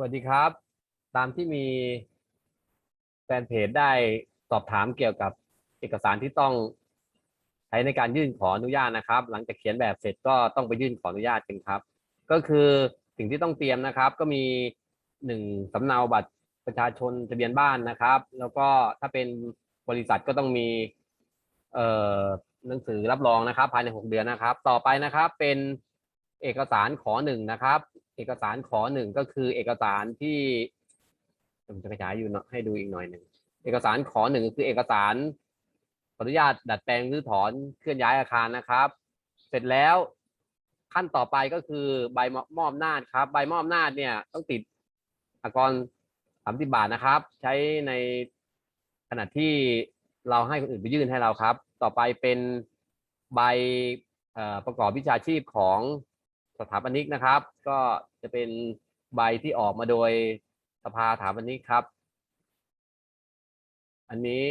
วัสดีครับ ตามที่มีแฟนเพจได้สอบถามเกี่ยวกับเอกสารที่ต้องใช้ในการยื่นขออนุญาตนะครับ หลังจากเขียนแบบเสร็จก็ต้องไปยื่นขออนุญาตกันครับ ก็คือสิ่งที่ต้องเตรียมนะครับ ก็มีหนึ่งสำเนาบัตรประชาชนทะเบียนบ้านนะครับ แล้วก็ถ้าเป็นบริษัทก็ต้องมีเอ่อหนังสือรับรองนะครับ ภายในหกเดือนนะครับ ต่อไปนะครับเป็นเอกสารขอหนึ่งนะครับ เอกสารขอหนึ่งก็คือเอกสารที่ผมจะขยายอยู่เนาะให้ดูอีกหน่อยหนึ่งเอกสารขอหนึ่งคือเอกสารขออนุญาตดัดแปลงหรือถอนเคลื่อนย้ายอาคารนะครับ เสร็จแล้วขั้นต่อไปก็คือใบมอบอำนาจครับ ใบมอบอำนาจเนี่ยต้องติดอากรสามสิบาทนะครับ ใช้ในขณะที่เราให้คนอื่นไปยื่นให้เราครับ ต่อไปเป็นใบประกอบวิชาชีพของ สถาปนิกนะครับ ก็จะเป็นใบที่ออกมาโดยสภาสถาปนิกครับ อันนี้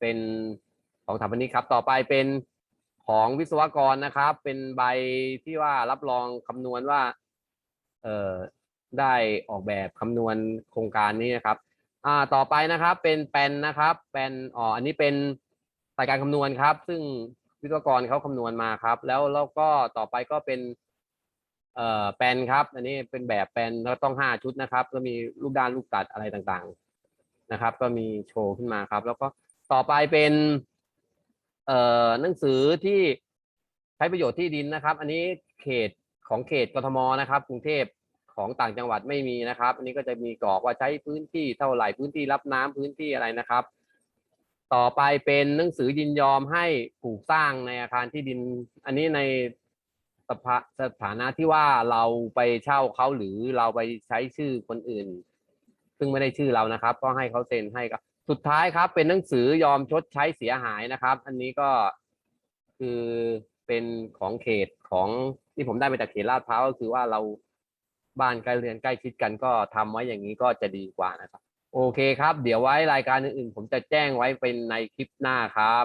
เป็นของสถาปนิกครับ ต่อไปเป็นของวิศวกรนะครับ เป็นใบที่ว่ารับรองคำนวณว่า เอ่อได้ออกแบบคำนวณโครงการนี้นะครับ อ่าต่อไปนะครับ เป็นแปนนะครับเป็นอ๋ออันนี้เป็นรายการคำนวณครับ ซึ่งวิศวกรเขาคำนวณมาครับ แล้วแล้วก็ต่อไปก็เป็น เอ่อแปนครับ อันนี้เป็นแบบแปนแล้วต้องห้าชุดนะครับ ก็มีลูกด้านลูกตัดอะไรต่างๆนะครับ ก็มีโชว์ขึ้นมาครับ แล้วก็ต่อไปเป็นเอ่อหนังสือที่ใช้ประโยชน์ที่ดินนะครับ อันนี้เขตของเขตกทมนะครับ กรุงเทพของต่างจังหวัดไม่มีนะครับ อันนี้ก็จะมีกรอกว่าใช้พื้นที่เท่าไหร่พื้นที่รับน้ำพื้นที่อะไรนะครับ ต่อไปเป็นหนังสือยินยอมให้ปลูกสร้างในอาคารที่ดิน อันนี้ใน สภาสถานะที่ว่าเราไปเช่าเขาหรือเราไปใช้ชื่อคนอื่น ซึ่งไม่ได้ชื่อเรานะครับ ก็ให้เขาเซ็นให้ครับ สุดท้ายครับ เป็นหนังสือยอมชดใช้เสียหายนะครับ อันนี้ก็คือเป็นของเขตของที่ผมได้มาจากเขตลาดพร้าวก็คือว่าเราบ้านใกล้เรือนใกล้ชิดกันก็ทำไว้อย่างนี้ก็จะดีกว่านะครับ โอเคครับ เดี๋ยวไว้รายการอื่นๆ ผมจะแจ้งไว้เป็นในคลิปหน้าครับ